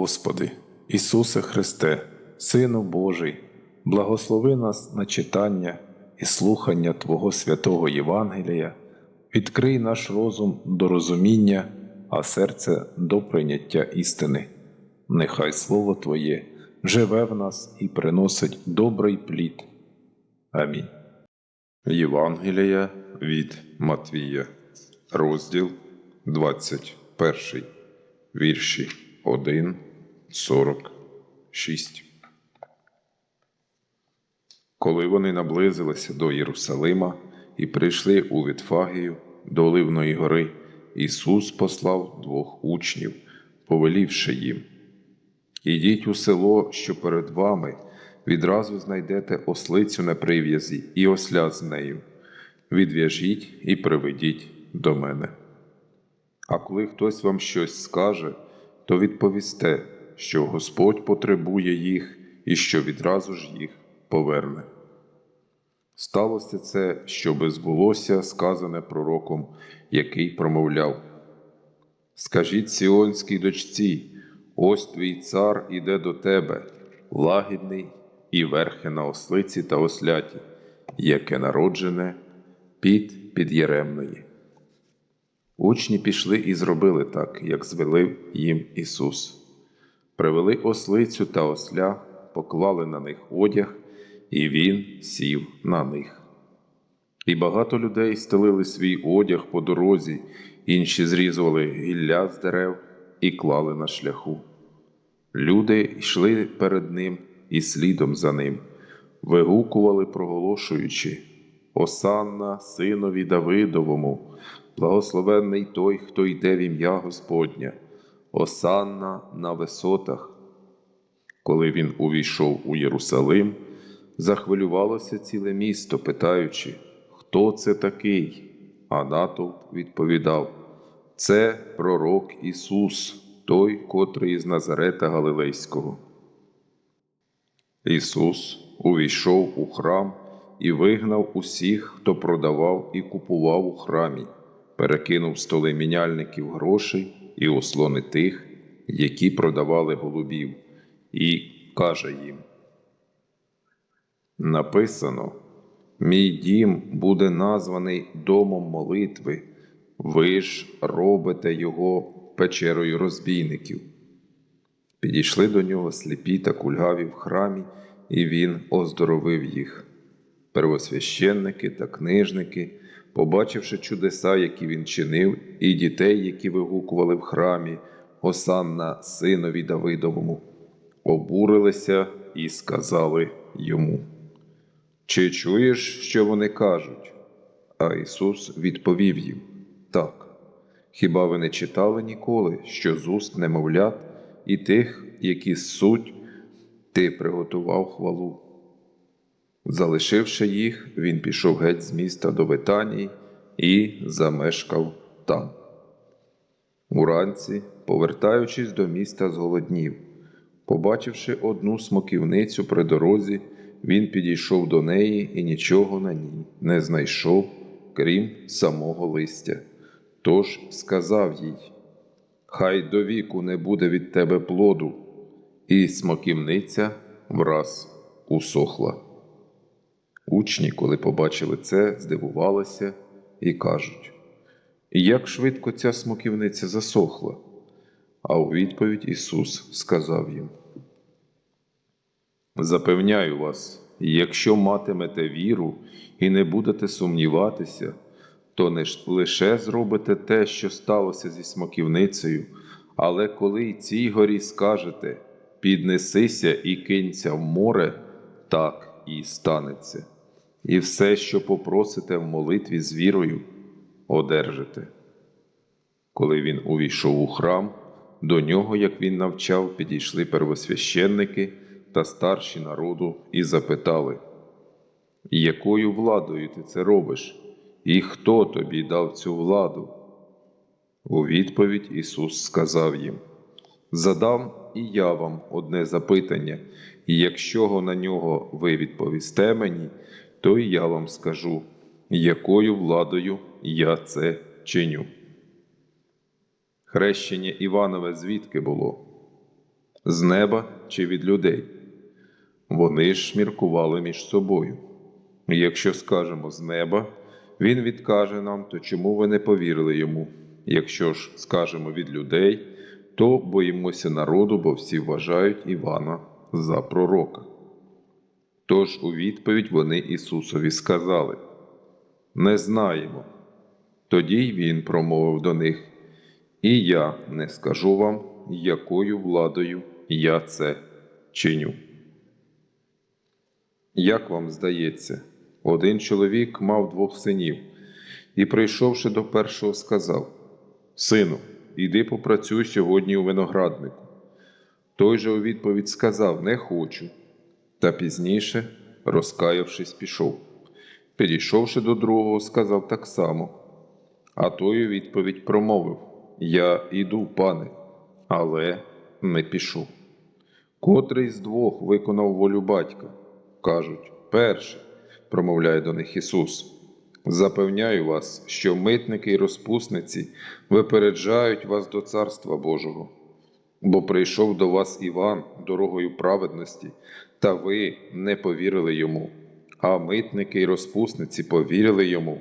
Господи, Ісусе Христе, Сину Божий, благослови нас на читання і слухання Твого святого Євангелія, відкрий наш розум до розуміння, а серце до прийняття істини. Нехай Слово Твоє живе в нас і приносить добрий плід. Амінь. Євангелія від Матвія, розділ 21, вірші 1, 46. Коли вони наблизилися до Єрусалима і прийшли у Вітфагію до Оливної гори, Ісус послав двох учнів, повелівши їм. Ідіть у село, що перед вами, відразу знайдете ослицю на прив'язі і осля з нею. Відв'яжіть і приведіть до мене. А коли хтось вам щось скаже, то відповісте, що Господь потребує їх і що відразу ж їх поверне. Сталося це, щоби збулося сказане пророком, який промовляв: Скажіть сіонській дочці, ось твій цар іде до тебе, лагідний і верхи на ослиці та осляті, яке народжене під під'єремної. Учні пішли і зробили так, як звелив їм Ісус. Привели ослицю та осля, поклали на них одяг, і Він сів на них. І багато людей стелили свій одяг по дорозі, інші зрізували гілля з дерев і клали на шляху. Люди йшли перед ним і слідом за ним, вигукували, проголошуючи Осанна, синові Давидовому, благословенний той, хто йде в ім'я Господня, Осанна на висотах. Коли він увійшов у Єрусалим, захвилювалося ціле місто, питаючи, хто це такий? А натовп відповідав: Це пророк Ісус, той, котрий із Назарета Галилейського. Ісус увійшов у храм і вигнав усіх, хто продавав і купував у храмі, перекинув столи міняльників грошей і ослони тих, які продавали голубів, і каже їм: Написано: Мій дім буде названий домом молитви, ви ж робите його печерою розбійників. Підійшли до нього сліпі та кульгаві в храмі, і він оздоровив їх. Первосвященники та книжники, побачивши чудеса, які він чинив, і дітей, які вигукували в храмі, Осанна синові Давидовому, обурилися і сказали йому. Чи чуєш, що вони кажуть? А Ісус відповів їм так. Хіба ви не читали ніколи, що з уст немовлят і тих, які суть, ти приготував хвалу? Залишивши їх, він пішов геть з міста до Витанії і замешкав там. Уранці, повертаючись до міста, зголоднів. Побачивши одну смоківницю при дорозі, він підійшов до неї і нічого на ній не знайшов, крім самого листя. Тож сказав їй: Хай до віку не буде від тебе плоду, і смоківниця враз усохла. Учні, коли побачили це, здивувалися і кажуть: Як швидко ця смоківниця засохла? А у відповідь Ісус сказав їм: Запевняю вас, якщо матимете віру і не будете сумніватися, то не лише зробите те, що сталося зі смоківницею, але коли й цій горі скажете піднесися і кинься в море, так і станеться. І все, що попросите в молитві з вірою, одержите. Коли він увійшов у храм, до нього, як він навчав, підійшли первосвященники та старші народу і запитали, якою владою ти це робиш, і хто тобі дав цю владу? У відповідь Ісус сказав їм: Задам і я вам одне запитання, і якщо на нього ви відповісте мені, то і я вам скажу, якою владою я це чиню. Хрещення Іванове звідки було? з неба чи від людей? Вони ж міркували між собою. Якщо скажемо з неба, він відкаже нам, то чому ви не повірили йому? Якщо ж скажемо від людей, то боїмося народу, бо всі вважають Івана за пророка. Тож у відповідь вони Ісусові сказали: Не знаємо. Тоді він промовив до них: І я не скажу вам, якою владою я це чиню. Як вам здається, один чоловік мав двох синів, і, прийшовши до першого, сказав: Сину, іди попрацюй сьогодні у винограднику. Той же у відповідь сказав: Не хочу. Та пізніше, розкаявшись, пішов. Підійшовши до другого, сказав так само. А той у відповідь промовив: Я іду, пане, але не пішов. Котрий з двох виконав волю батька? Кажуть, перший, промовляє до них Ісус. Запевняю вас, що митники й розпусниці випереджають вас до Царства Божого. Бо прийшов до вас Іван дорогою праведності, та ви не повірили йому, а митники й розпусниці повірили йому.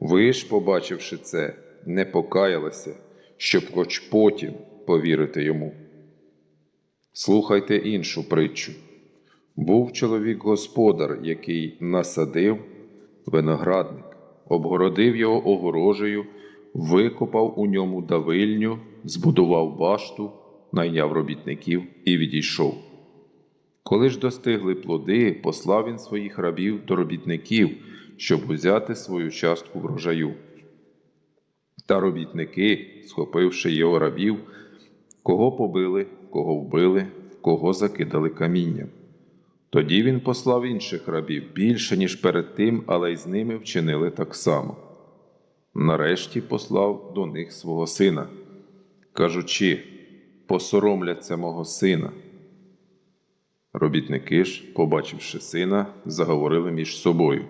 Ви ж, побачивши це, не покаялися, щоб хоч потім повірити йому. Слухайте іншу притчу. Був чоловік господар, який насадив виноградник, обгородив його огорожею, викопав у ньому давильню, збудував башту, найняв робітників і відійшов. Коли ж достигли плоди, послав він своїх рабів до робітників, щоб узяти свою частку врожаю. Та робітники, схопивши його рабів, кого побили, кого вбили, кого закидали камінням. Тоді він послав інших рабів більше, ніж перед тим, але й з ними вчинили так само. Нарешті послав до них свого сина, кажучи, посоромляться мого сина. Робітники ж, побачивши сина, заговорили між собою.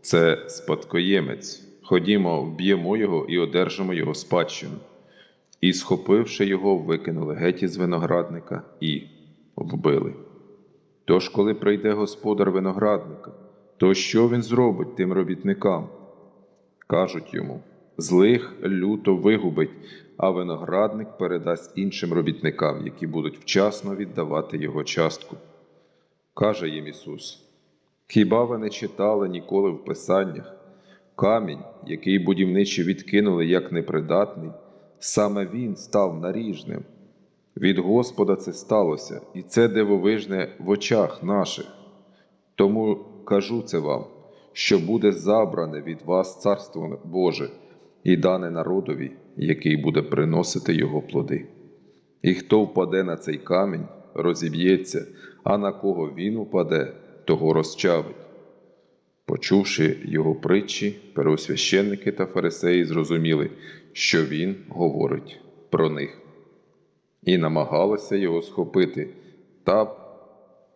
Це спадкоємець. Ходімо, вб'ємо його і одержимо його спадщину. І, схопивши його, викинули геть із виноградника і вбили. Тож, коли прийде господар виноградника, то що він зробить тим робітникам? Кажуть йому: злих люто вигубить, а виноградник передасть іншим робітникам, які будуть вчасно віддавати його частку. Каже їм Ісус: Хіба ви не читали ніколи в Писаннях? Камінь, який будівничі відкинули як непридатний, саме він став наріжним. Від Господа це сталося, і це дивовижне в очах наших. Тому кажу це вам, що буде забране від вас Царство Боже і дане народові, який буде приносити його плоди. І хто впаде на цей камінь, розіб'ється, а на кого він упаде, того розчавить. Почувши його притчі, первосвященники та фарисеї зрозуміли, що він говорить про них, і намагалися його схопити, та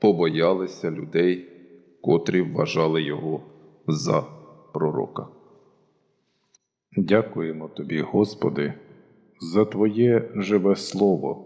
побоялися людей, котрі вважали його за пророка. Дякуємо тобі, Господи, за Твоє живе Слово,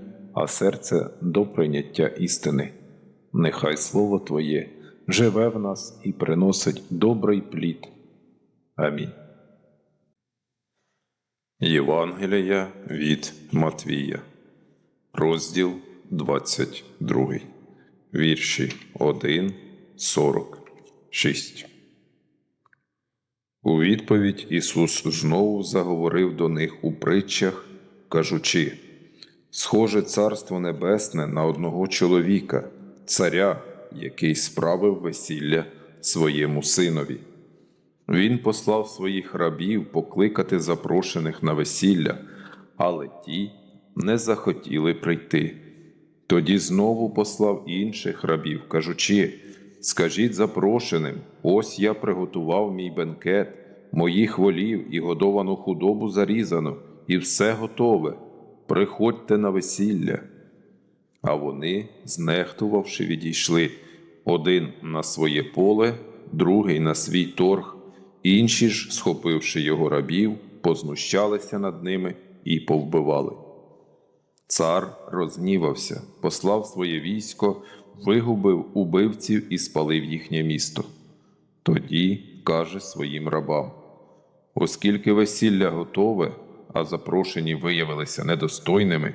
а серце до прийняття істини. Нехай Слово Твоє живе в нас і приносить добрий плід. Амінь. Євангелія від Матвія, розділ 22, вірші 1, 46. У відповідь Ісус знову заговорив до них у притчах, кажучи: Схоже царство небесне на одного чоловіка, царя, який справив весілля своєму синові. Він послав своїх рабів покликати запрошених на весілля, але ті не захотіли прийти. Тоді знову послав інших рабів, кажучи: Скажіть запрошеним, ось я приготував мій бенкет, моїх волів і годовану худобу зарізану, і все готове. Приходьте на весілля. А вони, знехтувавши, відійшли один на своє поле, другий на свій торг, інші ж, схопивши його рабів, познущалися над ними і повбивали. Цар розгнівався, послав своє військо, вигубив убивців і спалив їхнє місто. Тоді каже своїм рабам: Оскільки весілля готове, а запрошені виявилися недостойними,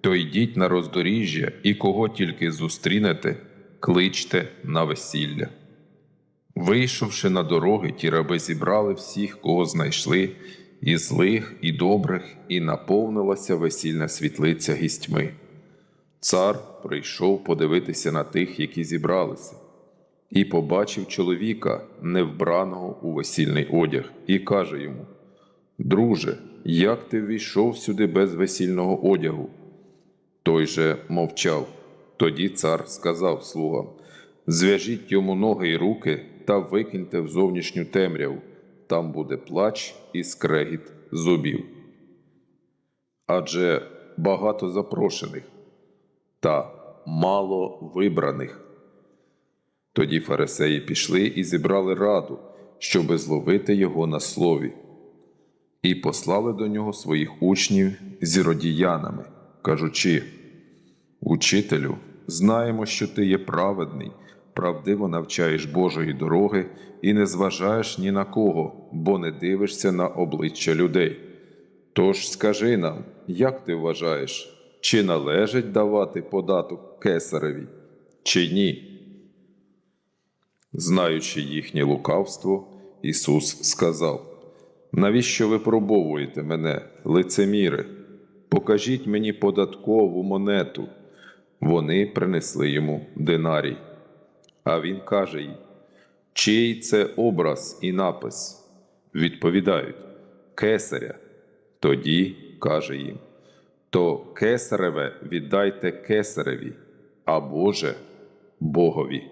то йдіть на роздоріжжя і кого тільки зустрінете, кличте на весілля. Вийшовши на дороги, ті раби зібрали всіх, кого знайшли, і злих, і добрих, і наповнилася весільна світлиця гістьми. Цар прийшов подивитися на тих, які зібралися, і побачив чоловіка, невбраного у весільний одяг, і каже йому: Друже, як ти ввійшов сюди без весільного одягу? Той же мовчав. Тоді цар сказав слугам: Зв'яжіть йому ноги й руки та викиньте в зовнішню темряву, там буде плач і скрегіт зубів. Адже багато запрошених та мало вибраних. Тоді фарисеї пішли і зібрали раду, щоби зловити його на слові, і послали до нього своїх учнів зіродіянами, кажучи: Учителю, знаємо, що ти є праведний, правдиво навчаєш Божої дороги і не зважаєш ні на кого, бо не дивишся на обличчя людей. Тож скажи нам, як ти вважаєш, чи належить давати податок кесареві, чи ні? Знаючи їхнє лукавство, Ісус сказав: Навіщо ви пробовуєте мене, лицеміри? Покажіть мені податкову монету. Вони принесли йому динарій. А він каже їй: Чий це образ і напис? Відповідають Кесаря. Тоді каже їм: То кесареве віддайте кесареві, а Боже Богові.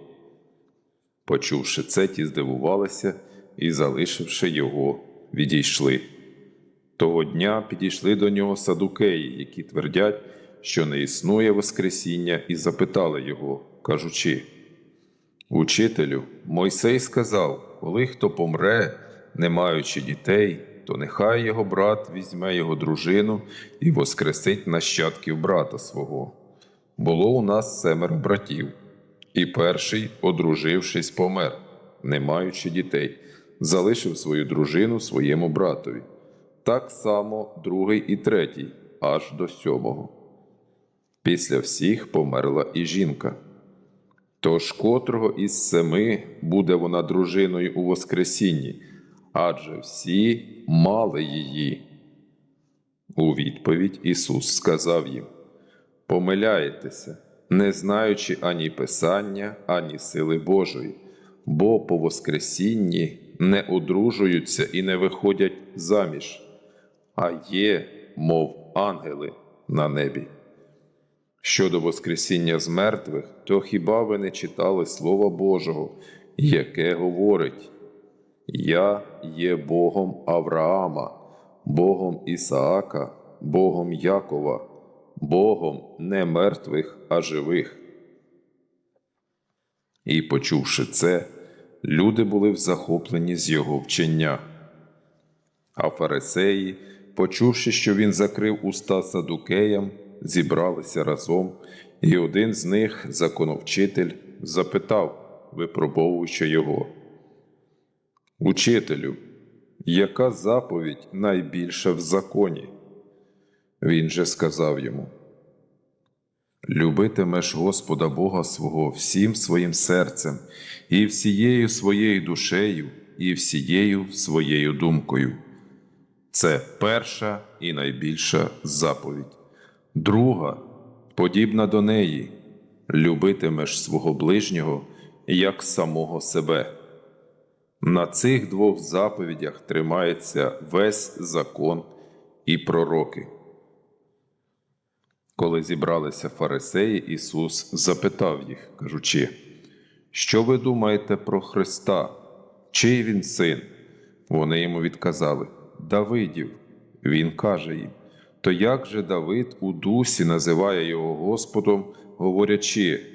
Почувши це, ті здивувалися і, залишивши його, відійшли. Того дня підійшли до нього садукеї, які твердять, що не існує Воскресіння, і запитали його, кажучи: Учителю, Мойсей сказав, коли хто помре, не маючи дітей, то нехай його брат візьме його дружину і воскресить нащадків брата свого. Було у нас семеро братів, і перший, одружившись, помер, не маючи дітей, залишив свою дружину своєму братові. Так само другий і третій, аж до сьомого. Після всіх померла і жінка. Тож котрого із семи буде вона дружиною у Воскресінні, адже всі мали її. У відповідь Ісус сказав їм: Помиляєтеся, не знаючи ані Писання, ані сили Божої, бо по Воскресінні не одружуються і не виходять заміж, а є, мов ангели на небі. Щодо Воскресіння з мертвих, то хіба ви не читали Слова Божого, яке говорить: Я є Богом Авраама, Богом Ісаака, Богом Якова, Богом не мертвих, а живих. І, почувши це, люди були захоплені з його вчення. А фарисеї, почувши, що він закрив уста садукеям, зібралися разом, і один з них, законовчитель, запитав, випробовуючи його. Учителю, яка заповідь найбільша в законі? Він же сказав йому: Любитимеш Господа Бога свого всім своїм серцем, і всією своєю душею, і всією своєю думкою. Це перша і найбільша заповідь. Друга, подібна до неї, любитимеш свого ближнього як самого себе. На цих двох заповідях тримається весь закон і пророки. Коли зібралися фарисеї, Ісус запитав їх, кажучи, Що ви думаєте про Христа? Чий він син? Вони йому відказали Давидів. Він каже їм: То як же Давид у дусі називає його Господом, говорячи,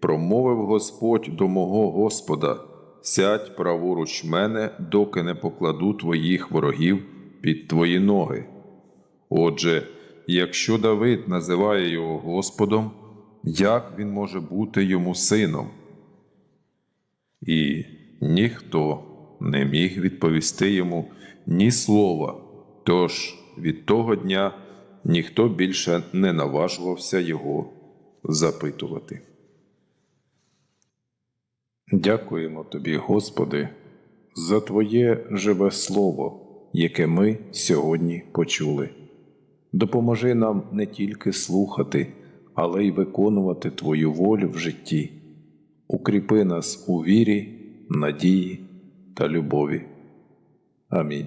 промовив Господь до мого Господа, сядь праворуч мене, доки не покладу твоїх ворогів під твої ноги. Отже, якщо Давид називає його Господом, як він може бути йому сином? І ніхто не міг відповісти йому ні слова, тож від того дня ніхто більше не наважувався його запитувати. Дякуємо тобі, Господи, за Твоє живе Слово, яке ми сьогодні почули. Допоможи нам не тільки слухати, але й виконувати Твою волю в житті. Укріпи нас у вірі, надії та любові. Амінь.